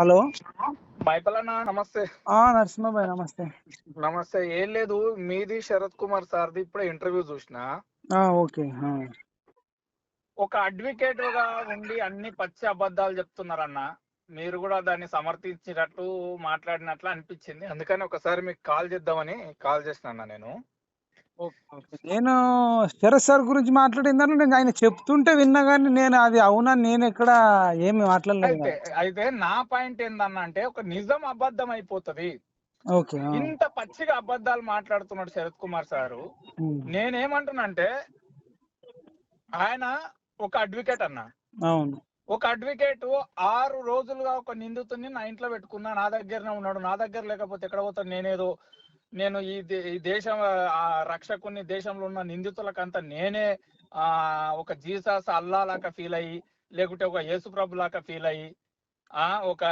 Hello? మైపలన్న నమస్తే. ఆ నరసింహబాయ్ నమస్తే. నమస్తే. ఏం లేదు మీది శరత్ కుమార్ సార్ది ఇప్పుడే ఇంటర్వ్యూ చూసిన. ఆ ఓకే. ఒక అడ్వకేట్గా ఉండి అన్ని పచ్చి అబద్ధాలు చెప్తున్నారన్న. మీరు కూడా దాన్ని సమర్థించినట్టు మాట్లాడినట్లు అనిపించింది. అందుకని ఒకసారి మీకు కాల్ చేద్దామని కాల్ చేసిన నేను. నేను శరత్ సార్ గురించి మాట్లాడిందని నేను ఆయన చెప్తుంటే విన్నా కానీ నేను అది అవునని నేను ఎక్కడ ఏమి మాట్లాడలేదు అయితే అయితే నా పాయింట్ ఏందన్న అంటే ఒక నిజం అబద్ధం అయిపోతది. ఓకే. ఇంత పచ్చిగా అబద్ధాలు మాట్లాడుతున్నాడు శరత్ కుమార్ సారు. ఉమ్. నేనేమంటున్నా ఆయన ఒక అడ్వకేట్ అన్న. అవును. ఒక అడ్వకేట్ ఆరు రోజులుగా ఒక నిందితుడిని నా ఇంట్లో పెట్టుకున్నా నా దగ్గరనే ఉన్నాడు నా దగ్గర లేకపోతే ఎక్కడ పోతాను నేనేదో నేను ఈ దే- ఈ దేశం ఆ రక్షకుని దేశంలో ఉన్న నిందితులకంతా నేనే ఆ ఒక జీసస్ అల్లా లాగా ఫీల్ అయ్యి లేకుంటే ఒక యేసుప్రభు లాగా ఫీల్ అయ్యి ఆ ఒక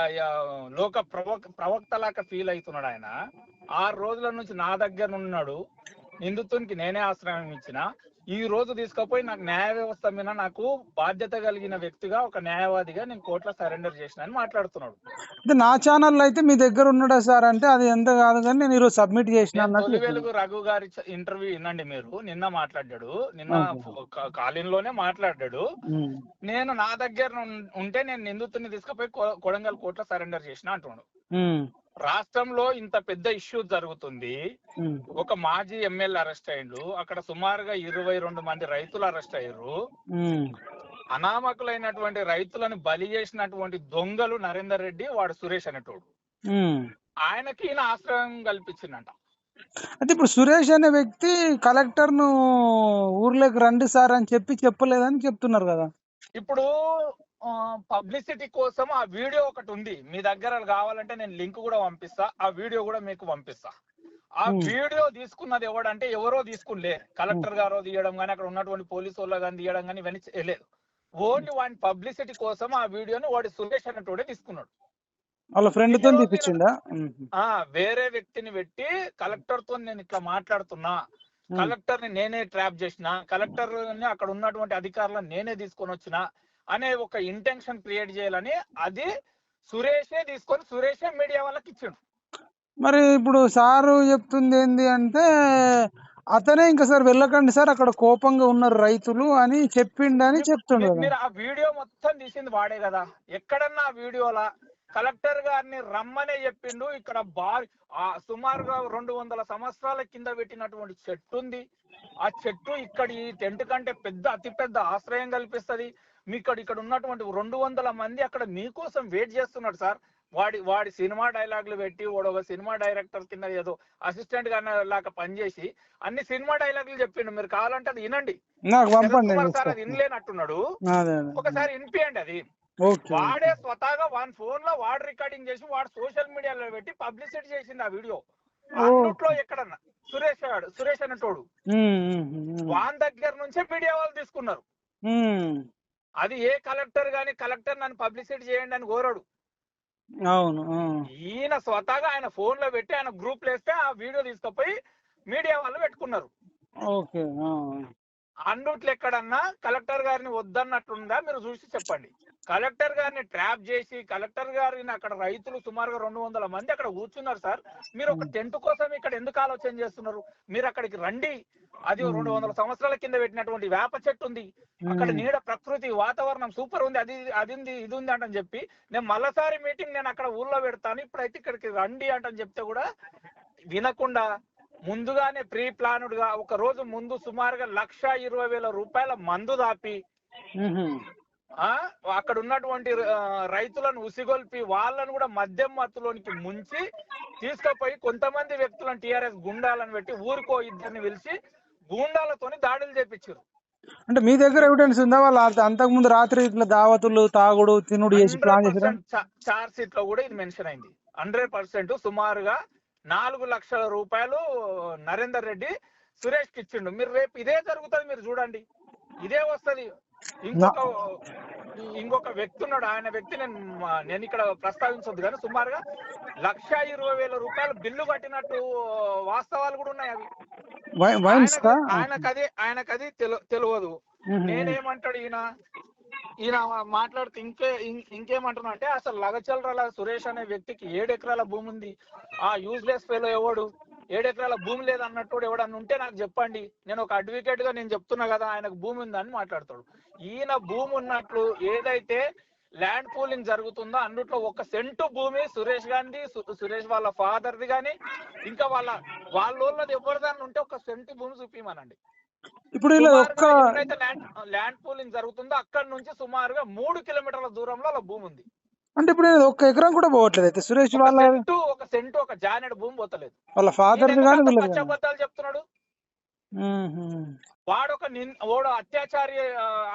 లోక ప్రవక్ ప్రవక్త లాగా ఫీల్ అవుతున్నాడు ఆయన. ఆరు రోజుల నుంచి నా దగ్గర ఉన్నాడు. నిందితునికి నేనే ఆశ్రయం ఇచ్చిన. ఈ రోజు తీసుకుపోయి నాకు న్యాయ వ్యవస్థ మీద నాకు బాధ్యత కలిగిన వ్యక్తిగా ఒక న్యాయవాదిగా నేను కోర్టులో సరెండర్ చేసిన అని మాట్లాడుతున్నాడు అయితే నా ఛానల్లో అయితే మీ దగ్గర ఉన్నాడా సార్ అంటే అది ఎంత కాదు కానీ నేను ఈరోజు సబ్మిట్ చేసిన. వెలుగు రఘు గారి ఇంటర్వ్యూ వినండి మీరు నిన్న మాట్లాడాడు నిన్న. కాలిన్లోనే మాట్లాడాడు. నేను నా దగ్గర ఉంటే నేను నిందితుడిని తీసుకుపోయి కొడంగల్ కోర్టులో సరెండర్ చేసిన అంటున్నాడు. రాష్ట్రంలో ఇంత పెద్ద ఇష్యూ జరుగుతుంది. ఒక మాజీ ఎమ్మెల్యే అరెస్ట్ అయ్యిండు అక్కడ సుమారుగా ఇరవై రెండు మంది రైతులు అరెస్ట్ అయ్యారు. అనామకులైనటువంటి రైతులను బలి చేసినటువంటి దొంగలు నరేందర్ రెడ్డి వాడు సురేష్ అనేటోడు. ఆయనకి ఈయన ఆశ్రయం కల్పించిందంట అయితే ఇప్పుడు సురేష్ అనే వ్యక్తి కలెక్టర్ను ఊర్లోకి రండి సార్ అని చెప్పి చెప్పలేదని చెప్తున్నారు కదా ఇప్పుడు పబ్లిసిటీ కోసం ఆ వీడియో ఒకటి ఉంది. మీ దగ్గర కావాలంటే నేను లింక్ కూడా పంపిస్తా. ఆ వీడియో కూడా మీకు పంపిస్తా. ఆ. వీడియో తీసుకున్నది ఎవడంటే ఎవరో తీసుకునిలే. కలెక్టర్ గారో తీయడం కానీ అక్కడ ఉన్నటువంటి పోలీసు వాళ్ళు కానీ తీయడం కానీ ఇవన్నీ చేయలేదు ఓన్లీ వాడి పబ్లిసిటీ కోసం ఆ వీడియోని వాడి సురేష్ అనేటోడే తీసుకున్నాడు. వాళ్ళ ఫ్రెండ్తో తీపిచ్చిండా. ఆ వేరే వ్యక్తిని పెట్టి కలెక్టర్తో నేను ఇట్లా మాట్లాడుతున్నా. కలెక్టర్ని నేనే ట్రాప్ చేసిన కలెక్టర్ని అక్కడ ఉన్నటువంటి అధికారులను నేనే తీసుకొని వచ్చిన అనే ఒక ఇంటెన్షన్ క్రియేట్ చేయాలని అది సురేషే తీసుకొని సురేషే మీడియా వాళ్ళకి ఇచ్చిండు. మరి ఇప్పుడు సారు చెప్తుంది ఏంది అంటే అతనే ఇంకా సార్ వెళ్ళకండి సార్ అక్కడ కోపంగా ఉన్నారు రైతులు అని చెప్పిండని చెప్తుండు మీరు- ఆ వీడియో మొత్తం తీసింది వాడే కదా. ఎక్కడన్నా ఆ వీడియోలా? కలెక్టర్ గారిని రమ్మనే చెప్పిండు. ఇక్కడ బా ఆ సుమారుగా రెండు వందల సంవత్సరాల కింద పెట్టినటువంటి చెట్టు ఉంది. ఆ చెట్టు ఇక్కడ ఈ టెంట్ కంటే పెద్ద అతి పెద్ద ఆశ్రయం కల్పిస్తది. మీ ఇక్కడ ఇక్కడ ఉన్నటువంటి రెండు వందల మంది అక్కడ మీకోసం వెయిట్ చేస్తున్నాడు సార్. వాడి వాడి సినిమా డైలాగులు పెట్టి వాడు ఒక సినిమా డైరెక్టర్ కింద ఏదో అసిస్టెంట్గా లాగా పనిచేసి అన్ని సినిమా డైలాగులు చెప్పిండు. మీరు కావాలంటే అది వినండి. సార్. అది వినలేనట్టున్నాడు. ఒకసారి వినిపియండి అది. వాడే స్వతహాగా వాడి ఫోన్లో వాడు రికార్డింగ్ చేసి వాడు సోషల్ మీడియాలో పెట్టి పబ్లిసిటీ చేసింది ఆ వీడియో. అన్నిట్లో ఎక్కడన్నా. సురేష్ వాడు సురేష్ అనేటోడు వాన్ దగ్గర నుంచే మీడియా వాళ్ళు తీసుకున్నారు. అది ఏ కలెక్టర్ గాని కలెక్టర్ నన్ను పబ్లిసిటీ చేయండి అని కోరాడు అవును. ఈయన స్వతహాగా ఆయన ఫోన్లో పెట్టి ఆయన గ్రూప్ వేస్తే ఆ వీడియో తీసుకుపోయి మీడియా వాళ్ళు పెట్టుకున్నారు ఓకే. అన్నిట్లు ఎక్కడన్నా కలెక్టర్ గారిని వద్దన్నట్లుందా మీరు చూసి చెప్పండి. కలెక్టర్ గారిని ట్రాప్ చేసి కలెక్టర్ గారిని అక్కడ రైతులు సుమారుగా రెండు వందల మంది అక్కడ కూర్చున్నారు సార్. మీరు ఒక టెంట్ కోసం ఇక్కడ ఎందుకు ఆలోచన చేస్తున్నారు? మీరు అక్కడికి రండి. అది రెండు వందల సంవత్సరాల కింద పెట్టినటువంటి వేప చెట్టు ఉంది. అక్కడ. నీడ ప్రకృతి వాతావరణం సూపర్ ఉంది. అది అది ఉంది ఇది ఉంది అంటని చెప్పి నేను మళ్ళసారి మీటింగ్ నేను అక్కడ ఊర్లో పెడతాను. ఇప్పుడైతే ఇక్కడికి రండి అంటని చెప్తే కూడా వినకుండా ముందుగానే ప్రీ ప్లానుడ్గా ఒక రోజు ముందు సుమారుగా లక్ష ఇరవై వేల రూపాయల మందు దాపి అక్కడ ఉన్నటువంటి రైతులను ఉసిగొల్పి వాళ్ళను కూడా మద్యం మత్తులోనికి ముంచి తీసుకుపోయి కొంతమంది వ్యక్తులను టిఆర్ఎస్ గుండాలను పెట్టి ఊరికో ఇద్దరిని పిలిచి గూండాలతోని దాడులు చేపించారు అంటే మీ దగ్గర ఎవిడెన్స్ ఉందా? వాళ్ళు అంత- అంతకుముందు రాత్రి ఇట్లా దావతులు తాగుడు తినుడు చేసి ప్లాన్ చేసారా చార్జ్ షీట్లో కూడా ఇది మెన్షన్ అయింది. హండ్రెడ్ పర్సెంట్ సుమారుగా నాలుగు లక్షల రూపాయలు నరేందర్ రెడ్డి సురేష్కి ఇచ్చిండు. మీరు రేపు ఇదే జరుగుతుంది మీరు చూడండి. ఇదే వస్తది. ఇంకొక ఇంకొక వ్యక్తి ఉన్నాడు. ఆయన వ్యక్తి నేను నేను ఇక్కడ ప్రస్తావించొద్దు కానీ సుమారుగా లక్ష ఇరవై వేల రూపాయలు బిల్లు కట్టినట్టు వాస్తవాలు కూడా ఉన్నాయి అవి. ఆయనకది ఆయనకది తెలు తెలియదు. నేనేమంటాడు ఈయన? ఈయన మాట్లాడుతూ ఇంకే ఇంకేమంటున్నా అంటే అసలు లగచల్రాల సురేష్ అనే వ్యక్తికి ఏడు ఎకరాల భూమి ఉంది. ఆ యూజ్లెస్ ఫెలో ఎవడు? ఏడు ఎకరాల భూమి లేదన్నట్టు ఎవడన్నా ఉంటే నాకు చెప్పండి. నేను ఒక అడ్వకేట్గా నేను చెప్తున్నా కదా ఆయనకు భూమి ఉందని మాట్లాడతాడు. ఈయన భూమి ఉన్నట్లు ఏదైతే ల్యాండ్ పూలింగ్ జరుగుతుందో అందుట్లో ఒక సెంటు భూమి సురేష్ గాంధీ సురేష్ వాళ్ళ ఫాదర్ ది గాని ఇంకా వాళ్ళ వాళ్ళ వాళ్ళది ఎవరిదాన్ని ఉంటే ఒక సెంటు భూమి చూపించమనండి ఇప్పుడు ఇలా ఒక్క ల్యాండ్ పూలింగ్ జరుగుతుందో అక్కడ నుంచి సుమారుగా మూడు కిలోమీటర్ల దూరంలో అలా భూమి ఉంది అంటే ఇప్పుడు ఒక్క ఎకరం కూడా పోవట్లేదు అయితే సురేష్ వాళ్ళ ఒక సెంటు ఒక జానెడ్ భూమి పోతలేదు వాళ్ళ ఫాదర్ అబద్ధాలు చెప్తున్నాడు. వాడు ఒక వాడు అత్యాచారి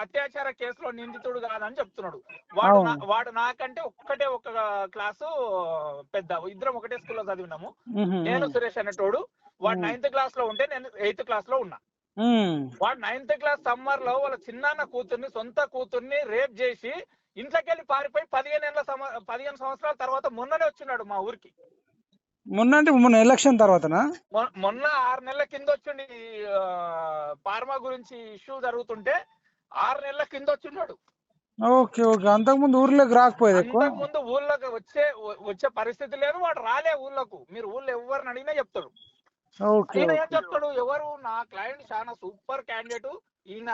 అత్యాచార కేసులో నిందితుడు కాదని చెప్తున్నాడు వాడు. వాడు నాకంటే ఒక్కటే ఒక క్లాసు పెద్ద ఇద్దరం ఒకటే స్కూల్లో చదివినాము. నేను సురేష్ అనేటోడు వాడు. నైన్త్ క్లాస్లో ఉంటే నేను ఎయిత్ క్లాస్లో ఉన్నా. వాడు నైన్త్ క్లాస్ సమ్మర్లో వాళ్ళ చిన్నాన్న కూతుర్ని సొంత కూతుర్ని రేప్ చేసి ఇంట్లోకి వెళ్ళి పారిపోయి పదిహేను ఏళ్ళ పదిహేను సంవత్సరాల తర్వాత మొన్ననే వచ్చినాడు మా ఊరికి. మొన్న అంటే మొన్న ఎలక్షన్ తర్వాతనా? మొన్న ఆరు నెలల కింద వచ్చిండి ఆ, ఫార్మా గురించి ఇష్యూ జరుగుతుంటే ఆరు నెలల కింద వచ్చిన్నాడు ఓకే ఓకే. అంతకుముందు ఊర్లోకి రాకపోయేది ఎక్కువ? ముందు ఊళ్ళోకి వచ్చే వచ్చే పరిస్థితి లేదు. వాడు రాలే ఊళ్ళకు మీరు ఊళ్ళో ఎవరిని అడిగినా చెప్తాడు ఓకే ఈయన ఏం చెప్తాడు? ఎవరు? నా క్లయింట్ చాలా సూపర్ క్యాండిడేట్ ఈయన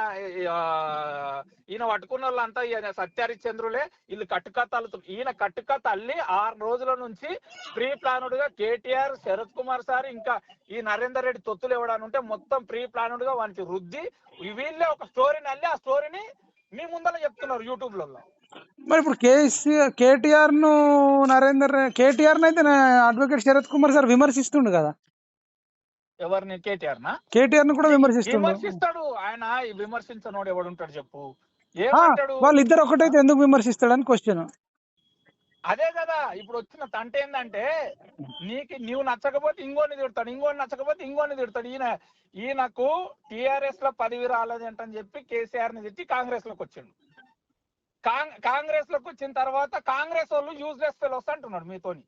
ఈయన పట్టుకున్న వాళ్ళంతా ఈయన సత్యహరిశ్చంద్రులే. వీళ్ళు కట్టుకథలు ఈయన కట్టుకథ అల్లి ఆరు రోజుల నుంచి ప్రీ ప్లానుడ్గా కేటీఆర్ శరత్ కుమార్ సార్ ఇంకా ఈ నరేందర్ రెడ్డి తొత్తులు ఇవ్వడానికి ఉంటే మొత్తం ప్రీ ప్లానుడ్గా వానికి రుద్ది వీళ్ళే ఒక స్టోరీని అల్లి ఆ స్టోరీని మీ ముందర చెప్తున్నారు యూట్యూబ్లలో మరి ఇప్పుడు కేసీఆర్ కేటీఆర్ను నరేందర్ కేటీఆర్ అయితే అడ్వకేట్ శరత్ కుమార్ సార్ విమర్శిస్తుండు కదా? ఎవరిని? కేటీఆర్ నా కేటీఆర్ను కూడా విమర్శిస్తుండు. విమర్శిస్తాడు. ఆయన ఈ విమర్శించనోడు ఎవడుంటాడు చెప్పు. ఆ, ఏమంటాడు? వాళ్ళిద్దరు ఒకటైతే ఎందుకు విమర్శిస్తాడని క్వశ్చన్ అదే కదా ఇప్పుడు వచ్చిన తంట ఏంటంటే నీకు నీవు నచ్చకపోతే ఇంకోని తిడతాడు ఇంకోని నచ్చకపోతే ఇంకోని తిడతాడు. ఈయన ఈయనకు టిఆర్ఎస్లో పదవి రాలేదంటని చెప్పి కేసీఆర్ని తిట్టి కాంగ్రెస్లోకి వచ్చిండు. కాంగ్- కాంగ్రెస్లోకి వచ్చిన తర్వాత కాంగ్రెస్ వాళ్ళు యూజ్లెస్ ఫెలోస్ అంటున్నాడు మీతోని.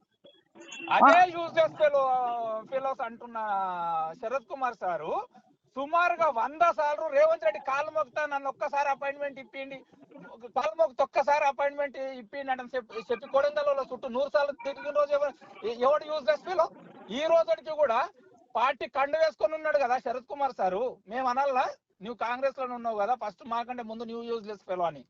అదే యూజ్లెస్ ఫెలో ఫెలోస్ అంటున్న శరత్ కుమార్ సారు సుమారుగా వంద సార్లు రేవంత్ రెడ్డి కాలు మొక్తా నన్ను ఒక్కసారి అపాయింట్మెంట్ ఇప్పిండి కాలు మొక్త ఒక్కసారి అపాయింట్మెంట్ ఇప్పిండి అని చెప్పి చెప్పి కొడంగల్లో చుట్టూ నూరు సార్లు తిరిగిన రోజు ఎవరు ఎవడు యూజ్లెస్ ఫెలో? ఈ రోజుకి కూడా పార్టీ కండు వేసుకొని ఉన్నాడు కదా శరత్ కుమార్ సారు. మేము అనాలా నువ్వు కాంగ్రెస్లోనే ఉన్నావు కదా ఫస్ట్ మాకంటే ముందు నువ్వు యూజ్లెస్ ఫెలో అని.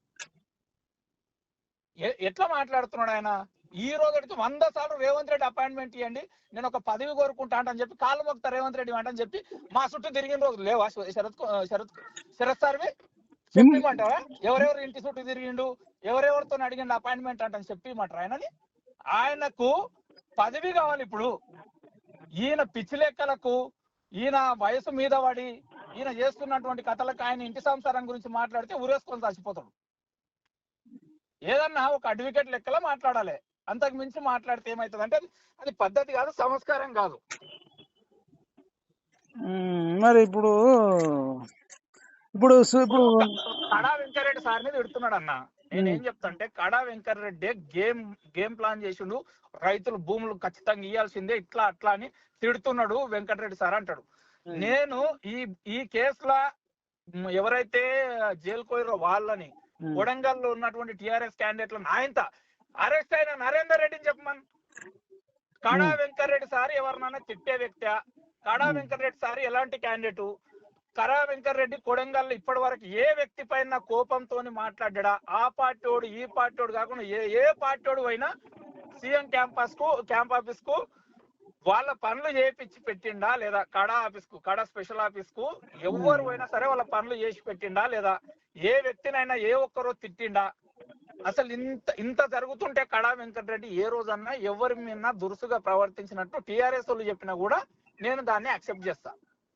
ఎట్లా మాట్లాడుతున్నాడు ఆయన? ఈ రోజుకి వంద సార్లు రేవంత్ రెడ్డి అపాయింట్మెంట్ ఇవ్వండి నేను ఒక పదవి కోరుకుంటా అంటని చెప్పి కాళ్ళు మొక్తా రేవంత్ రెడ్డి అంటని చెప్పి మా చుట్టూ తిరిగిన రోజు లేవా. శరత్ శరత్ శరత్ సార్వి చెప్పిమంటారా ఎవరెవరు ఇంటి చుట్టూ తిరిగిండు? ఎవరెవరితో అడిగిండు అపాయింట్మెంట్ అంటని చెప్పిమంటారా ఆయనని? ఆయనకు పదవి కావాలి ఇప్పుడు. ఈయన పిచ్చి లెక్కలకు ఈయన వయసు మీద పడి ఈయన చేస్తున్నటువంటి కథలకు ఆయన ఇంటి సంసారం గురించి మాట్లాడితే ఊరేసుకొని చచ్చిపోతాడు. ఏదన్నా ఒక అడ్వకేట్ లెక్కలో మాట్లాడాలి. అంతకు మించి మాట్లాడితే ఏమవుతుంది అంటే అది- పద్ధతి కాదు సంస్కారం కాదు. మరి ఇప్పుడు ఇప్పుడు ఇప్పుడు కడా వెంకరెడ్డి సార్ని తిడుతున్నాడు అన్న నేను ఏం చెప్తాంటే కడా వెంకరెడ్డి గేమ్ గేమ్ ప్లాన్ చేసిండు. రైతులు భూములు ఖచ్చితంగా ఇవ్వాల్సిందే ఇట్లా అట్లా అని తిడుతున్నాడు వెంకటరెడ్డి సార్ అంటాడు. నేను ఈ ఈ కేసులో ఎవరైతే జైలు పోయారో వాళ్ళని మ్మ్. కొడంగల్లో ఉన్నటువంటి టిఆర్ఎస్ క్యాండిడేట్లను ఆయనత అరెస్ట్ అయిన నరేందర్ రెడ్డిని చెప్పమని కడా. వెంకటరెడ్డి సార్ ఎవరినైనా తిట్టే వ్యక్తి కడా. వెంకటరెడ్డి సార్ ఎలాంటి క్యాండిడేట్ కడా వెంకటరెడ్డి కొడంగల్ ఇప్పటి వరకు ఏ వ్యక్తి పైన కోపంతో మాట్లాడా ఆ పార్టీోడు ఈ పార్టీోడు కాకుండా ఏ ఏ పార్టీోడు అయినా సీఎం క్యాంపస్కు క్యాంప్ ఆఫీస్కు వాళ్ళ పనులు చేపించి పెట్టిండా లేదా? కడా ఆఫీస్కు కడా స్పెషల్ ఆఫీస్కు ఎవరు అయినా సరే వాళ్ళ పనులు చేసి పెట్టిండా లేదా? ఏ వ్యక్తినైనా ఏ ఒక్కరో తిట్టిండా? అసలు ఇంత ఇంత జరుగుతుంటే కడా వెంకటరెడ్డి ఏ రోజన్నా ఎవరి మీద దురుసుగా ప్రవర్తించినట్టు టిఆర్ఎస్ వాళ్ళు చెప్పినా కూడా నేను దాన్ని అక్సెప్ట్ చేస్తా.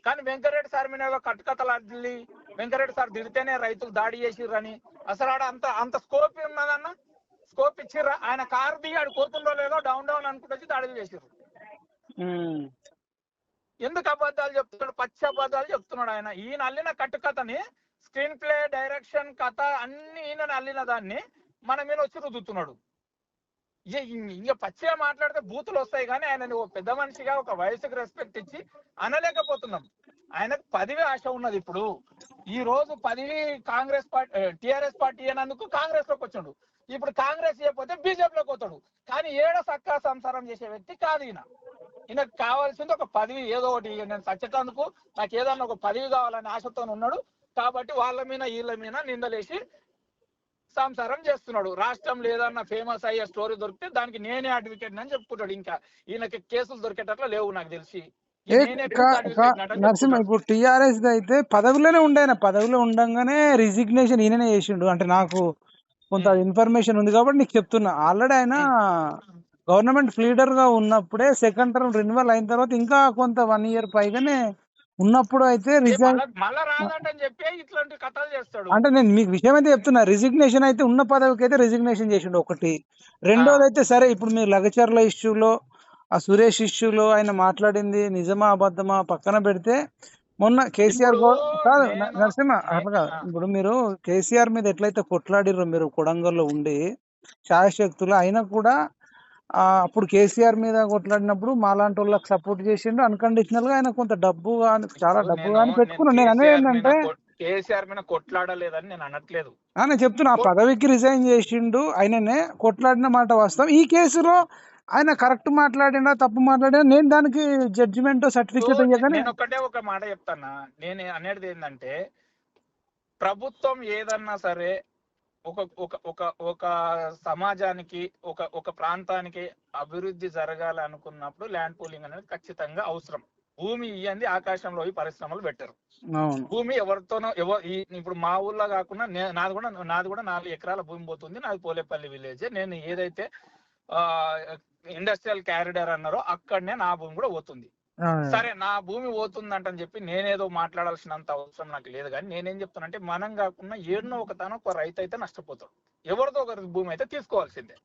కానీ వెంకటరెడ్డి సార్ మీద కట్టుకథలు అడ్లి వెంకటరెడ్డి సార్ తిడితేనే రైతులు దాడి చేసిర్రని అసలు ఆడ అంత అంత స్కోప్ ఉన్నదన్న స్కోప్ ఇచ్చిర్రా? ఆయన కారు దిగి ఆడు పోతుండో లేదో డౌన్ డౌన్ అనుకుంటూ దాడులు చేసిర్రు. ఎందుకు అబద్ధాలు చెప్తున్నాడు? పచ్చి అబద్ధాలు చెప్తున్నాడు ఆయన. ఈయన అల్లిన కట్టుకథని స్క్రీన్ ప్లే డైరెక్షన్ కథ అన్ని ఈయన అల్లిన దాన్ని మన మీద వచ్చి రుద్దుతున్నాడు. ఇంకా పచ్చిగా మాట్లాడితే బూతులు వస్తాయి కానీ ఆయనని ఓ పెద్ద మనిషిగా ఒక వయసుకి రెస్పెక్ట్ ఇచ్చి అనలేకపోతున్నాం. ఆయనకు పదవి ఆశ ఉన్నది ఇప్పుడు. ఈ రోజు పదవి కాంగ్రెస్ పార్టీ టిఆర్ఎస్ పార్టీ అయినందుకు కాంగ్రెస్లోకి వచ్చాడు. ఇప్పుడు కాంగ్రెస్ చేయకపోతే బీజేపీలోకి పోతాడు. కానీ ఏడ సక్కా సంసారం చేసే వ్యక్తి కాదు ఈయన. ఈయనకు కావాల్సింది ఒక పదవి ఏదో ఒకటి. నేను చచ్చేటందుకు నాకు ఏదన్నా ఒక పదవి కావాలని ఆశతో ఉన్నాడు. కాబట్టి వాళ్ళ మీద వీళ్ళ మీద నిందలేసి సంసారం చేస్తున్నాడు. రాష్ట్రంలో ఏదన్నా ఫేమస్ అయ్యే స్టోరీ దొరికితే దానికి నేనే అడ్వకేట్ అని చెప్పుకుంటాడు ఇంకా. ఈయనకి కేసులు దొరికేటట్లు లేవు నాకు తెలిసి. నరసింహ. ఇప్పుడు టిఆర్ఎస్ అయితే పదవిలోనే ఉండాయన. పదవిలో ఉండంగానే రిజిగ్నేషన్ ఈయననే చేసిండు. అంటే నాకు కొంత ఇన్ఫర్మేషన్ ఉంది కాబట్టి నీకు చెప్తున్నా. ఆల్రెడీ ఆయన గవర్నమెంట్ లీడర్గా ఉన్నప్పుడే సెకండ్ టర్మ్ రెన్యువల్ అయిన తర్వాత ఇంకా కొంత వన్ ఇయర్ పైగానే ఉన్నప్పుడు అయితే ఇట్లాంటి కథలు చేస్తాడు. అంటే నేను మీకు విషయం అయితే చెప్తున్నా రిజిగ్నేషన్ అయితే ఉన్న పదవికి అయితే రిజిగ్నేషన్ చేసిండు ఒకటి. రెండోది అయితే సరే ఇప్పుడు మీరు లగచర్ల ఇష్యూలో ఆ సురేష్ ఇష్యూలో ఆయన మాట్లాడింది నిజమా అబద్ధమా పక్కన పెడితే మొన్న కేసీఆర్ కాదు నరసింహ అట్లా కాదు. ఇప్పుడు మీరు కేసీఆర్ మీద ఎట్లయితే కొట్లాడిర్రో మీరు కొడంగల్లో ఉండి ఛాయశక్తులు అయినా కూడా అప్పుడు కేసీఆర్ మీద కొట్లాడినప్పుడు మాలాంటి వాళ్ళకి సపోర్ట్ చేసిండు. అన్కండిషనల్గా ఆయన కొంత డబ్బు గాని చాలా డబ్బు కానీ పెట్టుకున్నాడు. నేను అనేది ఏంటంటే కేసీఆర్ మీద కొట్లాడలేదని నేను అనట్లేదు. నేను చెప్తున్నా ఆ పదవికి రిజైన్ చేసిండు ఆయననే. కొట్లాడిన మాట వాస్తవం. ఈ కేసులో ఆయన కరెక్ట్ మాట్లాడినా తప్పు మాట్లాడినా నేను దానికి జడ్జిమెంట్ సర్టిఫికేట్ ఇవ్వగానే నేను ఒకటే ఒక మాట చెప్తానా నేను అనేది ఏంటంటే ప్రభుత్వం ఏదన్నా సరే ఒక ఒక ఒక ఒక సమాజానికి ఒక ఒక ప్రాంతానికి అభివృద్ధి జరగాలి అనుకున్నప్పుడు ల్యాండ్ పూలింగ్ అనేది ఖచ్చితంగా అవసరం. భూమి ఇయ్యంది ఆకాశంలో ఈ పరిశ్రమలు పెట్టారు. భూమి ఎవరితోనో ఎవ ఈ- ఇప్పుడు మా ఊర్లో కాకుండా నాది కూడా నాది కూడా నాలుగు ఎకరాల భూమి పోతుంది. నాది పోలేపల్లి విలేజ్. నేను ఏదైతే ఆ ఇండస్ట్రియల్ క్యారిడర్ అన్నారో అక్కడనే నా భూమి కూడా పోతుంది. సరే నా భూమి పోతుందంటని చెప్పి నేనేదో మాట్లాడాల్సినంత అవసరం నాకు లేదు. కానీ నేనేం చెప్తానంటే మనం కాకుండా ఏడునో ఒక తాను ఒక రైతు అయితే నష్టపోతాడు. ఎవరిదో ఒకరి భూమి అయితే తీసుకోవాల్సిందే.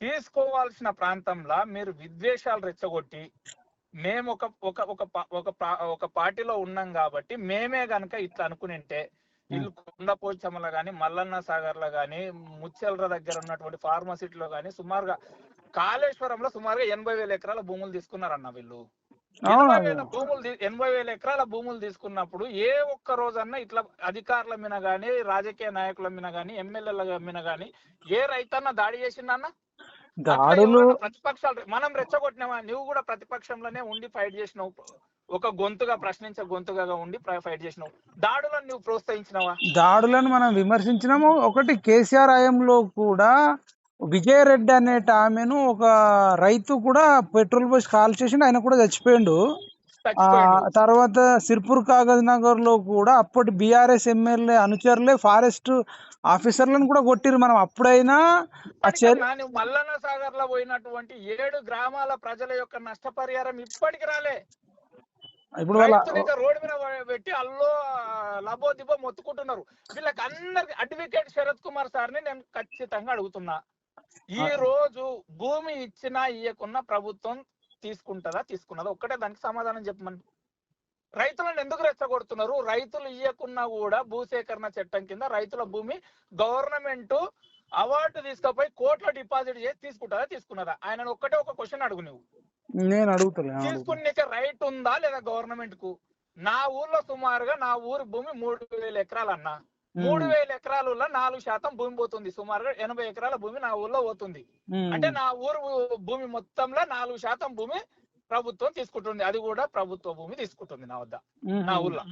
తీసుకోవాల్సిన ప్రాంతంలో మీరు విద్వేషాలు రెచ్చగొట్టి మేము ఒక ఒక ఒక ఒక ఒక పార్టీలో ఉన్నాం కాబట్టి మేమే గనక ఇట్లా అనుకునింటే వీళ్ళు కొండపోచమ్మలో గాని మల్లన్న సాగర్లో గాని ముచ్చెల్ర దగ్గర ఉన్నటువంటి ఫార్మసిటీలో గాని సుమారుగా కాళేశ్వరంలో సుమారుగా ఎనభై వేల ఎకరాల భూములు తీసుకున్నారన్న వీళ్ళు. భూములు ఎనభై వేల ఎకరాల భూములు తీసుకున్నప్పుడు ఏ ఒక్క రోజన్నా ఇట్లా అధికారుల మీద గాని రాజకీయ నాయకుల మీద గాని ఎమ్మెల్యేల మీద గాని ఏ రైతన్న దాడి చేసిందన్న దాడులు ప్రతిపక్షాలు మనం రెచ్చగొట్టినావా నువ్వు కూడా ప్రతిపక్షంలోనే ఉండి ఫైట్ చేసినావు. ఒక గొంతుగా ప్రశ్నించే గొంతుగా ఉండి ఫైట్ చేసినావు. దాడులను నువ్వు ప్రోత్సహించినావా? దాడులను మనం విమర్శించినాము. ఒకటి కేసీఆర్ హయాంలో కూడా విజయరెడ్డి అనేట ఆమెను ఒక రైతు కూడా పెట్రోల్ పోసి కాల్ చేసిండు ఆయన కూడా చచ్చిపోయిండు. తర్వాత సిర్పూర్ కాగజ్ నగర్లో కూడా అప్పటి బీఆర్ఎస్ ఎమ్మెల్యే అనుచరులే ఫారెస్ట్ ఆఫీసర్లను కూడా కొట్టిరు. మనం అప్పుడైనా మల్లన్న సాగర్లో పోయినటువంటి ఏడు గ్రామాల ప్రజల యొక్క నష్టపరిహారం ఇప్పటికి రాలే. ఇప్పుడు రోడ్డు మీద పెట్టి అల్లో లబో దిబో మొత్తుకుంటున్నారు. వీళ్ళకి అందరికి అడ్వకేట్ శరత్ కుమార్ సార్ని నేను ఖచ్చితంగా అడుగుతున్నా. ఈ రోజు భూమి ఇచ్చినా ఇయ్యకున్నా ప్రభుత్వం తీసుకుంటదా తీసుకున్నదా? ఒక్కటే దానికి సమాధానం చెప్పమని. రైతులను ఎందుకు రెచ్చగొడుతున్నారు? రైతులు ఇయ్యకున్నా కూడా భూసేకరణ చట్టం కింద రైతుల భూమి గవర్నమెంట్ అవార్డు తీసుకుపోయి కోట్ల డిపాజిట్ చేసి తీసుకుంటారా తీసుకున్నదా? ఆయన ఒక్కటే ఒక క్వశ్చన్ అడుగు నువ్వు. నేను అడుగుతలే అడుగుతా. తీసుకునే రైట్ ఉందా లేదా గవర్నమెంట్కు నా ఊర్లో సుమారుగా నా ఊరి భూమి మూడు వేల ఎకరాలు అన్న మూడు వేల ఎకరాలలో నాలుగు శాతం భూమి పోతుంది. సుమారుగా ఎనభై ఎకరాల భూమి నా ఊర్లో పోతుంది. అంటే నా ఊరు భూమి మొత్తంలో నాలుగు శాతం భూమి ప్రభుత్వం తీసుకుంటుంది. అది కూడా ప్రభుత్వ భూమి తీసుకుంటుంది నా వద్ద. నా ఊర్లో.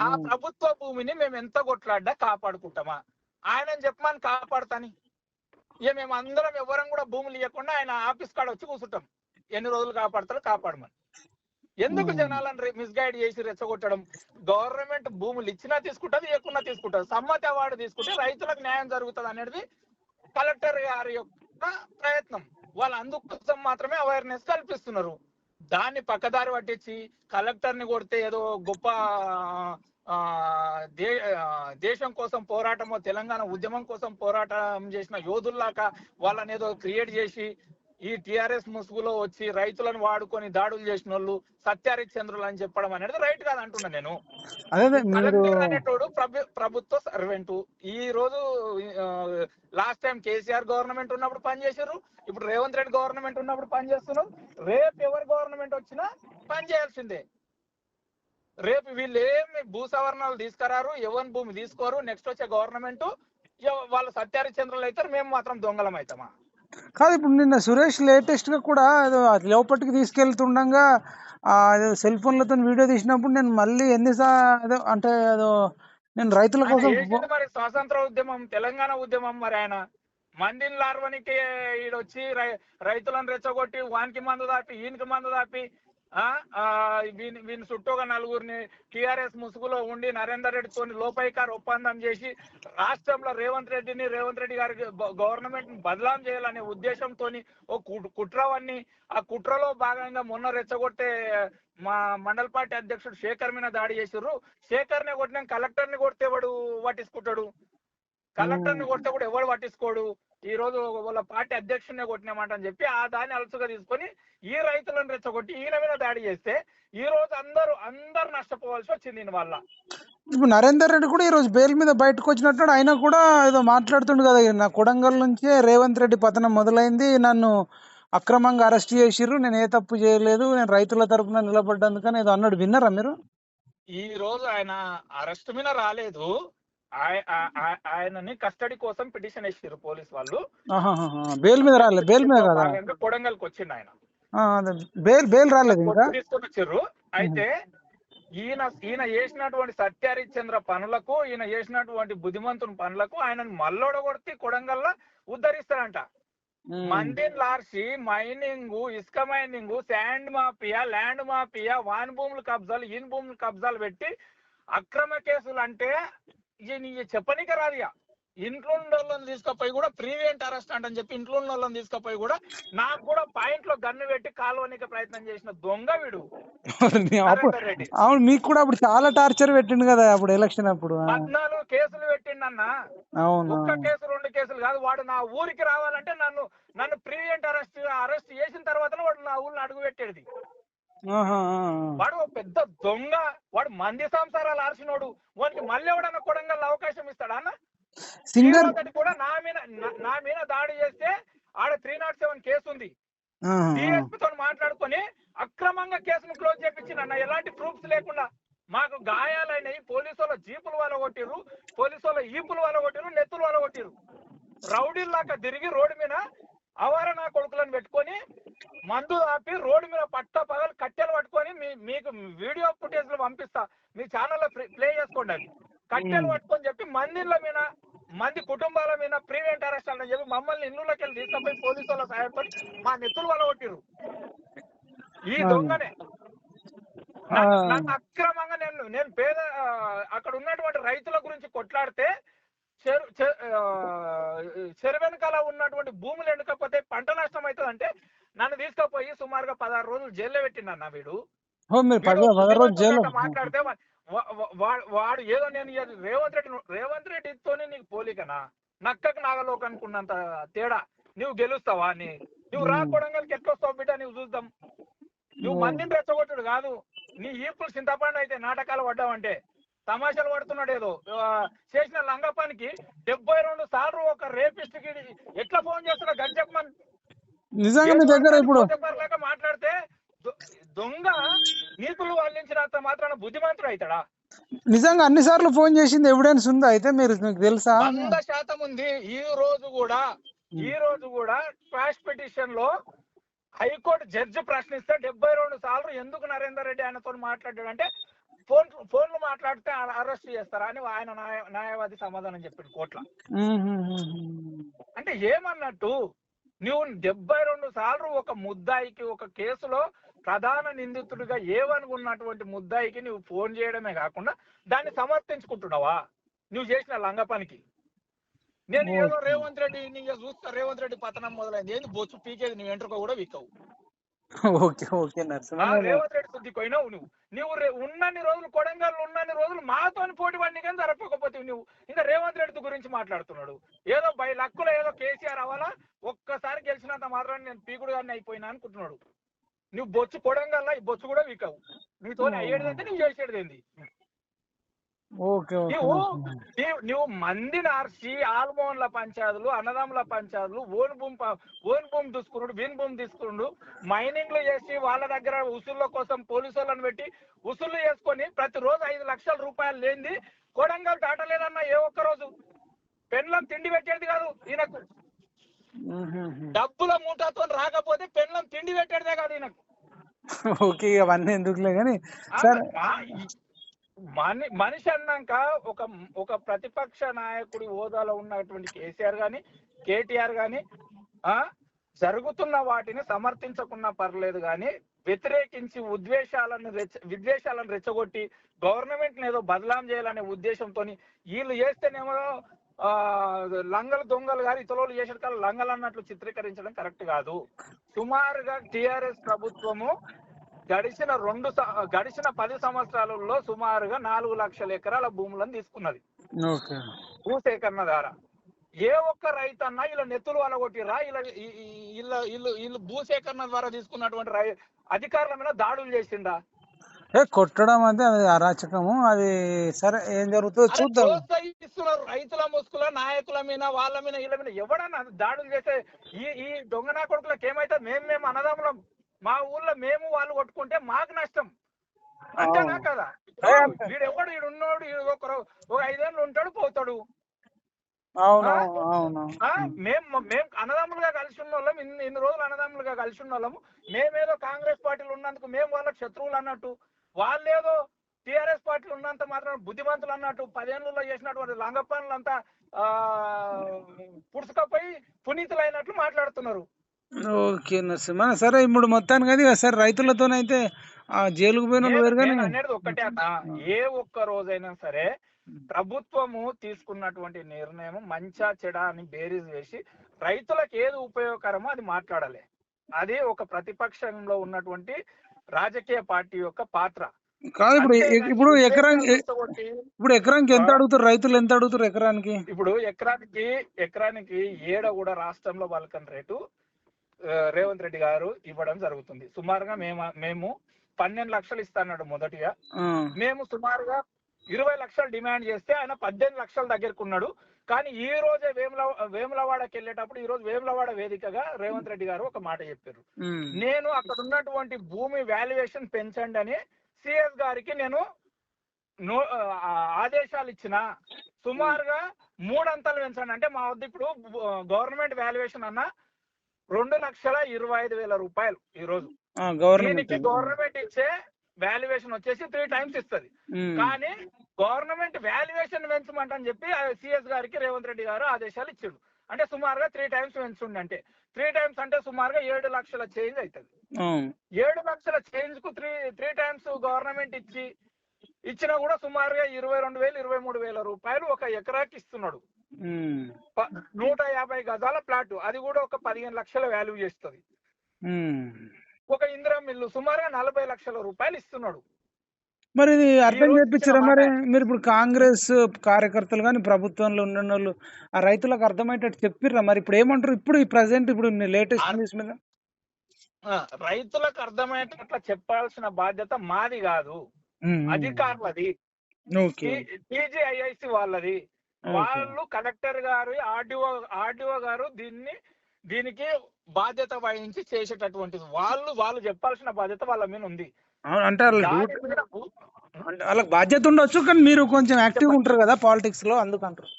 ఆ ప్రభుత్వ భూమిని మేము ఎంత కొట్లాడ్డా కాపాడుకుంటామా? ఆయన చెప్పమని కాపాడుతాని. ఇక మేము అందరం ఎవరం కూడా భూములు ఇవ్వకుండా ఆయన ఆఫీస్ కాడ వచ్చి కూర్చుంటాం. ఎన్ని రోజులు కాపాడతారో కాపాడమని. ఎందుకు. జనాలను మిస్గైడ్ చేసి రెచ్చగొట్టడం? గవర్నమెంట్ భూములు ఇచ్చినా తీసుకుంటది ఇవ్వకున్నా తీసుకుంటది. సమ్మతి అవార్డు తీసుకుంటే రైతులకు న్యాయం జరుగుతుంది అనేది కలెక్టర్ గారి యొక్క ప్రయత్నం. వాళ్ళు అందుకోసం మాత్రమే అవేర్నెస్ కల్పిస్తున్నారు. దాన్ని పక్కదారి పట్టించి కలెక్టర్ని కొడితే ఏదో గొప్ప దేశం కోసం పోరాటమో తెలంగాణ ఉద్యమం కోసం పోరాటం చేసిన యోధుల్లాగా వాళ్ళని ఏదో క్రియేట్ చేసి ఈ టిఆర్ఎస్ ముసుగులో వచ్చి రైతులను వాడుకొని దాడులు చేసిన వాళ్ళు సత్యారిచంద్రులు అని చెప్పడం అనేది రైట్ కాదు అంటున్నా నేను. కలెక్టర్ అనేటోడు ప్రభు- ప్రభుత్వ సర్వెంట్. ఈ రోజు లాస్ట్ టైం కేసీఆర్ గవర్నమెంట్ ఉన్నప్పుడు పనిచేసారు ఇప్పుడు రేవంత్ రెడ్డి గవర్నమెంట్ ఉన్నప్పుడు పనిచేస్తున్నారు. రేపు ఎవరు గవర్నమెంట్ వచ్చినా పని చేయాల్సిందే రేపు వీళ్ళు ఏమి భూ సవరణలు తీసుకురారు ఎవరి భూమి తీసుకోరు నెక్స్ట్ వచ్చే గవర్నమెంట్ వాళ్ళు సత్యహరిచంద్రులు అవుతారు మేము మాత్రం దొంగలం అవుతామా? కాదు ఇప్పుడు నిన్న సురేష్ లేటెస్ట్గా కూడా ఏదో అది లోపలికి తీసుకెళ్తుండగా ఆ, ఏదో సెల్ ఫోన్లతో వీడియో తీసినప్పుడు నేను మళ్ళీ ఎన్నిసా ఏదో అంటే ఏదో నేను రైతుల కోసం మరి? స్వాతంత్ర ఉద్యమం తెలంగాణ ఉద్యమం మరి ఆయన? మందిని లార్వనికి ఈడొచ్చి రై- రైతులను రెచ్చగొట్టి వానికి మందు దాపి ఈయనకి మందు దాపి వీని వీని చుట్టూ ఒక నలుగురిని టిఆర్ఎస్ ముసుగులో ఉండి నరేందర్ రెడ్డితో లోపైకార్ ఒప్పందం చేసి రాష్ట్రంలో రేవంత్ రెడ్డిని రేవంత్ రెడ్డి గారికి గవర్నమెంట్ బదలాం చేయాలనే ఉద్దేశంతో ఓ కుట్రవన్నీ ఆ కుట్రలో భాగంగా మొన్న రెచ్చగొట్టే మా మండల పార్టీ అధ్యక్షుడు శేఖర్ మీద దాడి చేసిర్రు. శేఖర్ని కొట్టిన కలెక్టర్ని కొడితే వాడు పట్టించుకుంటాడు కలెక్టర్ని కొడితే కూడా ఎవడు పట్టించుకోడు? ఈ రోజు వాళ్ళ పార్టీ అధ్యక్షుడినే కొట్టినామాట అని చెప్పి ఆ దాన్ని అలసుగా తీసుకొని ఈ రైతులను రెచ్చగొట్టి ఈయన మీద దాడి చేస్తే ఈ రోజు అందరూ అందరు నష్టపోవాల్సి వచ్చింది దీని వల్ల. ఇప్పుడు నరేందర్ రెడ్డి కూడా ఈ రోజు బెయిల్ మీద బయటకు వచ్చినట్టు ఆయన కూడా ఏదో మాట్లాడుతుండు కదా నా కొడంగల్ నుంచే రేవంత్ రెడ్డి పతనం మొదలైంది. నన్ను అక్రమంగా అరెస్ట్ చేసిర్రు. నేను ఏ తప్పు చేయలేదు. నేను రైతుల తరపున నిలబడ్డందుకని ఏదో అన్నాడు. విన్నారా మీరు? ఈ రోజు ఆయన అరెస్ట్ మీద రాలేదు. ఆయనని కస్టడీ కోసం పిటిషన్ వేసారు పోలీస్ వాళ్ళు. బెయిల్ మీద రాలేదు బెయిల్ మీద కదా కొడంగల్కి వచ్చిండు ఆయన. బెయిల్ బెయిల్ రాలేదు ఇంకా తీసుకొని వచ్చిర్రు అయితే ఈయన ఈయన చేసినటువంటి సత్యహరిశ్చంద్ర పనులకు ఈయన చేసినటువంటి బుద్ధిమంతుని పనులకు ఆయనను మల్లోడగొడితే కొడంగల్లా ఉద్ధరిస్తారంట. మందిన్ లార్సి మైనింగ్ ఇసుక mining sand mafia land mafia van భూములు కబ్జాలు ఈయన భూములు కబ్జాలు పెట్టి అక్రమ కేసులు అంటే ఇక నీ చెప్పనీకి రాదు ఇక ఇంట్లో వాళ్ళని తీసుకుపోయి కూడా ప్రీవియంట్ అరెస్ట్ అంటని చెప్పి ఇంట్లో వాళ్ళని తీసుకుపోయి కూడా నాకు కూడా పాయింట్లో గన్ను పెట్టి కాలువనికి ప్రయత్నం చేసిన దొంగ వీడు. అవును మీకు కూడా అప్పుడు చాలా టార్చర్ పెట్టిండు కదా అప్పుడు ఎలక్షన్ అప్పుడు. పద్నాలుగు కేసులు పెట్టిండన్న. అవును ఒక్క కేసు రెండు కేసులు కాదు వాడు నా ఊరికి రావాలంటే నన్ను నన్ను ప్రీవియంట్ అరెస్ట్ అరెస్ట్ చేసిన తర్వాత వాడు నా ఊళ్ళో అడుగు పెట్టేది. వాడు పెద్ద దొంగ. వాడు మంది సంసారాలు ఆర్చినోడు. వానికి మళ్ళీ ఎవడన్నా కొడంగల్ అవకాశం ఇస్తాడా అన్న? సింగర్ ఒకటి కూడా నా మీద నా- మీద దాడి చేస్తే ఆడ త్రీ నాట్ సెవెన్ కేసు ఉంది. ఆహా, ఆ. డిఎస్పీ తో మాట్లాడుకొని అక్రమంగా కేసును క్లోజ్ చేపించిన అన్న. ఎలాంటి ప్రూఫ్స్ లేకుండా మాకు గాయాలైనవి పోలీసు వాళ్ళ జీపులు వాళ్ళ కొట్టిర్రు పోలీసు వాళ్ళ ఈపులు వాళ్ళ కొట్టిర్రు నెత్తులు వాళ్ళ కొట్టిర్రు. రౌడీల్లాగా తిరిగి రోడ్డు మీద అవార నా కొడుకులను పెట్టుకొని మందు ఆపి రోడ్డు మీద పట్ట పగలు కట్టెలు పట్టుకొని మీకు వీడియో ఫుటేజ్లో పంపిస్తా. మీ ఛానల్లో ప్లే చేసుకోండి అది. కట్టెలు. పట్టుకొని చెప్పి మందిళ్ళ మీద మంది కుటుంబాల మీద ప్రీవియంట్ అరెస్ట్ అని చెప్పి మమ్మల్ని ఇల్లులోకి వెళ్ళి తీసుకుపోయి పోలీసు వాళ్ళ సహాయంతో మా నెత్తులు వాళ్ళ కొట్టిరు ఈ. దొంగనే. అక్రమంగా నేను నేను పేద అక్కడ ఉన్నటువంటి రైతుల గురించి కొట్లాడితే చెరు వెనకాల ఉన్నటువంటి భూములు ఎండకపోతే పంట నష్టం అవుతుంది అంటే నన్ను తీసుకుపోయి సుమారుగా పదహారు రోజులు జైల్లో పెట్టిండన్న వీడు. మాట్లాడితే వాడు ఏదో నేను రేవంత్ రెడ్డి రేవంత్ రెడ్డితోనే నీకు పోలికనా? నక్కకు నాగలోకి అనుకున్నంత తేడా. నువ్వు గెలుస్తావా అని. నువ్వు రా మ్మ్. కొడంగల్కి ఎట్లా వస్తావు బిడ్డ నువ్వు చూద్దాం. నువ్వు. మందిని రెచ్చగొట్టుడు కాదు. నీ ఈపులు చింతపండు అయితే నాటకాలు పడ్డావంటే. తమాషాలు పడుతున్నాడు ఏదో. చేసిన లంగ పనికి డెబ్బై రెండు సార్లు ఒక రేపిస్ట్కి ఎట్లా ఫోన్ చేస్తున్నా గజ్జప్పమని నిజంగా మీ దగ్గర ఇప్పుడు మాట్లాడితే దొంగ నీతులు వల్లించినంత మాత్రాన బుద్ధిమంతుడు అవుతాడా? నిజంగా అన్ని సార్లు ఫోన్ చేసింది ఎవిడెన్స్ ఉందా? అయితే మీరు మీకు తెలుసా? వంద శాతం ఉంది. ఈ రోజు కూడా ఈ రోజు కూడా క్వాష్ పిటిషన్లో హైకోర్టు జడ్జి ప్రశ్నిస్తే డెబ్బై రెండు సార్లు ఎందుకు నరేందర్ రెడ్డి ఆయనతో మాట్లాడాడు అంటే ఫోన్ ఫోన్లు మాట్లాడితే అరెస్ట్ చేస్తారా అని ఆయన న్యాయ- న్యాయవాది సమాధానం చెప్పిండు కోర్టులో. అంటే ఏమన్నట్టు నువ్వు డెబ్బై రెండు సార్లు ఒక ముద్దాయికి ఒక కేసులో ప్రధాన నిందితుడిగా ఏవనుకున్నటువంటి ముద్దాయికి నువ్వు ఫోన్ చేయడమే కాకుండా దాన్ని సమర్థించుకుంటున్నావా? నువ్వు చేసిన లంగ పనికి. నేను ఏదో రేవంత్ రెడ్డి నీకు చూస్తా రేవంత్ రెడ్డి పతనం మొదలైంది. ఏంది బొచ్చు పీకేది? నువ్వు వెంట్రుక కూడా వీకవు ఓకే ఓకే నరసింహ రేవంత్ రెడ్డి శుద్ధి పోయినావు నువ్వు. నువ్వు ఉన్నన్ని రోజులు కొడంగల్ ఉన్నన్ని రోజులు మాతోని పోటీ పడిన కానీ జరపకపోతే నువ్వు. ఇంకా రేవంత్ రెడ్డి గురించి మాట్లాడుతున్నాడు. ఏదో బై లక్కులో ఏదో కేసీఆర్ అవ్వాలా? ఒక్కసారి గెలిచినంత మాత్రం నేను పీకుడు గారిని అయిపోయినా అనుకుంటున్నాడు. నువ్వు బొచ్చు కొడంగల్లా ఈ బొచ్చు కూడా వీకవు. నీతో అయ్యేది అంటే నువ్వు చేసేది ఏంది నువ్వు నువ్వు మందిని ఆర్చి ఆల్మోన్ల పంచాయతీలు అన్నదమ్ముల పంచాయతీలు ఓన్ భూమి ఓన్ భూమి తీసుకున్నాడు వీన్ భూమి తీసుకున్నాడు మైనింగ్లో చేసి వాళ్ళ దగ్గర ఉసుళ్ళ కోసం పోలీసు వాళ్ళని పెట్టి ఉసుళ్ళు చేసుకొని ప్రతిరోజు ఐదు లక్షల రూపాయలు లేనిది కొడంగల్ దాటలేదన్న ఏ ఒక్క రోజు. పెన్లం తిండి పెట్టేది కాదు ఈయనకు. డబ్బుల మూటతో రాకపోతే పెన్లం తిండి పెట్టేదే కాదు ఈయనకు. ఓకే అవన్నీ ఎందుకులే కానీ సరే. మని మనిషి అన్నాక ఒక ఒక ప్రతిపక్ష నాయకుడి హోదాలో ఉన్నటువంటి కేసీఆర్ గాని కేటీఆర్ గాని ఆ జరుగుతున్న వాటిని సమర్థించకున్నా పర్లేదు కానీ వ్యతిరేకించి ఉద్వేషాలను రెచ్చ విద్వేషాలను రెచ్చగొట్టి గవర్నమెంట్ ఏదో బదలాం చేయాలనే ఉద్దేశంతో వీళ్ళు చేస్తేనేమో ఆ లంగలు దొంగలు గారు ఇతరులు చేసిన లంగలు అన్నట్లు చిత్రీకరించడం కరెక్ట్ కాదు. సుమారుగా టిఆర్ఎస్ ప్రభుత్వము గడిచిన రెండు గడిచిన పది సంవత్సరాలలో సుమారుగా నాలుగు లక్షల ఎకరాల భూములను తీసుకున్నది. భూసేకరణ ద్వారా. ఏ ఒక్క రైతన్నా ఇలా నెత్తులు అలగొట్టిరా ఇలా వీళ్ళ వీళ్ళు వీళ్ళు భూసేకరణ ద్వారా తీసుకున్నటువంటి రై అధికారుల మీద దాడులు చేసిండా? ఏ కొట్టడం అంటే అది అరాచకము అది సరే ఏం జరుగుతుందో చూద్దాం. ప్రోత్సహిస్తున్నారు రైతుల ముసుగుల నాయకుల మీద వాళ్ళ మీద వీళ్ళ మీద ఎవడన్నా దాడులు చేస్తే ఈ ఈ దొంగ నా కొడుకులకు ఏమైతే మేము మేము అన్నదమ్ములం మా ఊర్లో మేము వాళ్ళు కొట్టుకుంటే మాకు నష్టం అంతేనా అవును. కదా ఏ అంతే. వీడు ఎవడు వీడు ఉన్నోడు వీడు ఒక ఐదేళ్ళు ఉంటాడు పోతాడు. మేము మేము అన్నదమ్ములుగా కలిసి ఉన్న వాళ్ళం ఇన్ని ఇన్ని రోజులు అన్నదమ్ములుగా కలిసి ఉన్న వాళ్ళము మేమేదో కాంగ్రెస్ పార్టీలు ఉన్నందుకు మేము వాళ్ళకి శత్రువులు అన్నట్టు వాళ్ళేదో టిఆర్ఎస్ పార్టీలు ఉన్నంత మాత్రం బుద్ధిమంతులు అన్నట్టు పదేళ్ళలో చేసినటువంటి లంగ పనులంతా ఆ పుడుచుకపోయి పునీతులైనట్లు మాట్లాడుతున్నారు. ఓకే నరసింహ సరే. ఇప్పుడు మొత్తానికి అది సరే రైతులతోనైతే ఆ జైలుకు పోయిన నేను అనేది ఒక్కటే అన్న. ఏ ఒక్క రోజైనా సరే ప్రభుత్వము తీసుకున్నటువంటి నిర్ణయం మంచా చెడా అని బేరీజ్ వేసి రైతులకు ఏది ఉపయోగకరమో అది మాట్లాడాలి. అది ఒక ప్రతిపక్షంలో ఉన్నటువంటి రాజకీయ పార్టీ యొక్క పాత్ర. కాదు ఇప్పుడు ఇప్పుడు ఎకరానికి ఇప్పుడు ఎకరానికి ఎంత? అడుగుతారు? రైతులు ఎంత అడుగుతారు ఎకరానికి? ఇప్పుడు ఎకరానికి ఎకరానికి ఏడ కూడా రాష్ట్రంలో వాళ్ళకని రేటు రేవంత్ రెడ్డి గారు ఇవ్వడం జరుగుతుంది. సుమారుగా మేము మేము పన్నెండు లక్షలు ఇస్తాన్నాడు మొదటిగా. మేము సుమారుగా ఇరవై లక్షలు డిమాండ్ చేస్తే ఆయన పద్దెనిమిది లక్షల దగ్గరకు ఉన్నాడు. కానీ ఈ రోజే వేముల వేములవాడకి వెళ్ళేటప్పుడు ఈ రోజు వేములవాడ వేదికగా రేవంత్ రెడ్డి గారు ఒక మాట చెప్పారు. నేను అక్కడ ఉన్నటువంటి భూమి వాల్యుయేషన్ పెంచండి అని సిఎస్ గారికి నేను నో ఆదేశాలు ఇచ్చిన సుమారుగా మూడంతలు పెంచండి. అంటే మా వద్ద ఇప్పుడు గవర్నమెంట్ వాల్యుయేషన్ అన్న రెండు లక్షల ఇరవై ఐదు వేల రూపాయలు ఈ రోజు దీనికి గవర్నమెంట్ ఇచ్చే వాల్యుయేషన్ వచ్చేసి త్రీ టైమ్స్ ఇస్తది. కానీ గవర్నమెంట్ వాల్యుయేషన్ పెంచమంటని చెప్పి సిఎస్ గారికి రేవంత్ రెడ్డి గారు ఆదేశాలు ఇచ్చిండు. అంటే సుమారుగా త్రీ టైమ్స్ పెంచుండి అంటే. త్రీ టైమ్స్ అంటే సుమారుగా ఏడు లక్షల చేంజ్ అవుతుంది ఏడు లక్షల చేంజ్కు త్రీ త్రీ టైమ్స్ గవర్నమెంట్ ఇచ్చి ఇచ్చినా కూడా సుమారుగా ఇరవై రెండు వేలు ఇరవై మూడు వేల రూపాయలు ఒక ఎకరాకి ఇస్తున్నాడు. నూట యాభై గజాల ప్లాట్. అది కూడా ఒక పదిహేను లక్షల వాల్యూ చేస్తుంది. ఒక ఇందిరా మిల్లు సుమారుగా నలభై లక్షల రూపాయలు ఇస్తున్నాడు. మరి ఇది అర్థం చేపించారా మరి. మీరు ఇప్పుడు కాంగ్రెస్ కార్యకర్తలు కానీ ప్రభుత్వంలో ఉన్న వాళ్ళు ఆ రైతులకు అర్థమయ్యేటట్టు చెప్పిర్రా మరి? ఇప్పుడు ఏమంటారు? ఇప్పుడు ఈ ప్రజెంట్ ఇప్పుడు లేటెస్ట్ న్యూస్ మీద. రైతులకు అర్థమయ్యేటట్లా చెప్పాల్సిన బాధ్యత మాది కాదు. అధికారులది. టీజీఐఐసి వాళ్ళది. వాళ్ళు కలెక్టర్ గారు ఆర్డీఓ ఆర్డీఓ గారు దీన్ని దీనికి బాధ్యత వహించి చేసేటటువంటిది. వాళ్ళు వాళ్ళు చెప్పాల్సిన బాధ్యత వాళ్ళ మీద ఉంది. అంటే వాళ్ళకి బాధ్యత ఉండొచ్చు కానీ మీరు కొంచెం యాక్టివ్ ఉంటారు కదా పాలిటిక్స్లో అందుకంటారు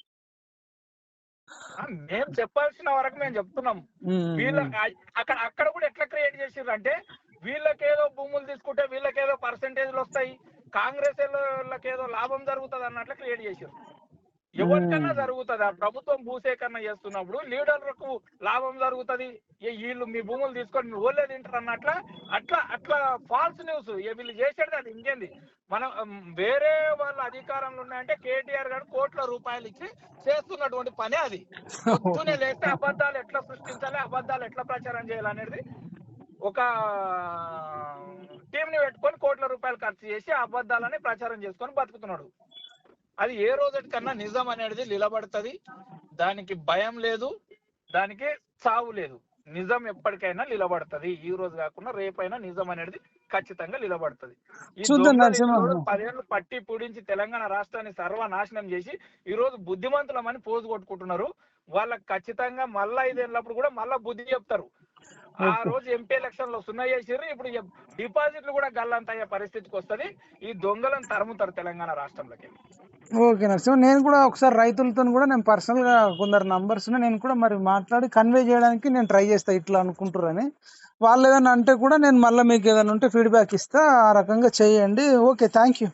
మేము చెప్పాల్సిన వరకు మేము చెప్తున్నాం. వీళ్ళ అక్కడ అక్కడ కూడా ఎట్లా క్రియేట్ చేసిర్రు అంటే వీళ్ళకేదో భూములు తీసుకుంటే వీళ్ళకేదో పర్సంటేజ్లు వస్తాయి కాంగ్రెస్ వాళ్ళకేదో లాభం జరుగుతుంది అన్నట్లు క్రియేట్ చేసారు ఎవరికన్నా. జరుగుతుంది? ఆ ప్రభుత్వం భూసేకరణ చేస్తున్నప్పుడు లీడర్లకు లాభం జరుగుతుంది. వీళ్ళు మీ భూములు తీసుకొని ఓళ్ళే తింటారు అన్నట్ల అట్లా అట్లా ఫాల్స్ న్యూస్ వీళ్ళు చేసేది అది ఇంకేంది? మనం వేరే వాళ్ళ అధికారంలో ఉన్నాయంటే కేటీఆర్ గారు కోట్ల రూపాయలు ఇచ్చి చేస్తున్నటువంటి పని అది. పొద్దునే లేస్తే అబద్ధాలు ఎట్లా సృష్టించాలి అబద్ధాలు ఎట్లా ప్రచారం చేయాలనేది ఒక టీం ని పెట్టుకొని కోట్ల రూపాయలు ఖర్చు చేసి అబద్ధాలని ప్రచారం చేసుకొని బతుకుతున్నాడు. అది ఏ రోజు కన్నా నిజం అనేది నిలబడుతుంది. దానికి భయం లేదు దానికి చావు లేదు. నిజం ఎప్పటికైనా నిలబడుతుంది. ఈ రోజు కాకుండా రేపైనా నిజం అనేది ఖచ్చితంగా నిలబడుతుంది. పదేళ్ళు పట్టి పూడించి తెలంగాణ రాష్ట్రాన్ని సర్వనాశనం చేసి ఈ రోజు బుద్ధిమంతులమని పోజు కొట్టుకుంటున్నారు. వాళ్ళకి ఖచ్చితంగా మళ్ళా ఐదేళ్ళప్పుడు కూడా మళ్ళా బుద్ధి చెప్తారు. ఆ రోజు ఎంపీ ఎలక్షన్లో సున్నా చేసిర్రు. ఇప్పుడు డిపాజిట్లు కూడా గల్లంత అయ్యే పరిస్థితికి వస్తది. ఈ దొంగలను తరుముతారు తెలంగాణ రాష్ట్రంలోకి. ఓకే నరసింహ నేను కూడా ఒకసారి రైతులతో కూడా నేను పర్సనల్గా కొందరు నంబర్స్ నేను కూడా మరి మాట్లాడి కన్వే చేయడానికి నేను ట్రై చేస్తా ఇట్లా అనుకుంటున్నారని వాళ్ళు ఏదైనా అంటే కూడా నేను మళ్ళీ మీకు ఏదైనా ఉంటే ఫీడ్బ్యాక్ ఇస్తా. ఆ రకంగా చేయండి. ఓకే థ్యాంక్ యూ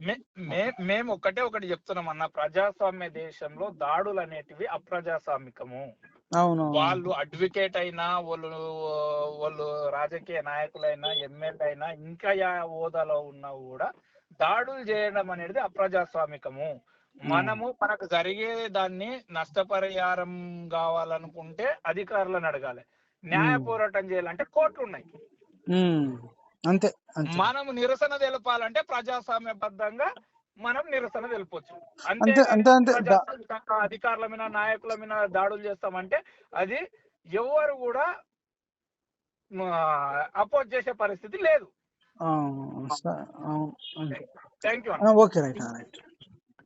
మేము ఒక్కటే ఒకటి చెప్తున్నాం అన్న. ప్రజాస్వామ్య దేశంలో దాడులు అనేటివి అప్రజాస్వామికము. అవును వాళ్ళు అడ్వకేట్ అయినా వాళ్ళు వాళ్ళు రాజకీయ నాయకులైనా ఎమ్మెల్యే అయినా ఇంకా హోదాలో ఉన్నా కూడా దాడులు చేయడం అనేది అప్రజాస్వామికము. మనము మనకు జరిగే దాన్ని నష్టపరిహారం కావాలనుకుంటే అధికారులను అడగాలి. న్యాయ. పోరాటం చేయాలంటే కోర్టులు ఉన్నాయి అంతే మనము నిరసన తెలపాలంటే ప్రజాస్వామ్యబద్ధంగా మనం నిరసన తెలపొచ్చు. అంతే, అంతే అంతే, అధికారుల మీద నాయకుల మీద దాడులు చేస్తామంటే అది ఎవరు కూడా అపోజ్ చేసే పరిస్థితి లేదు. Thank you okay right right.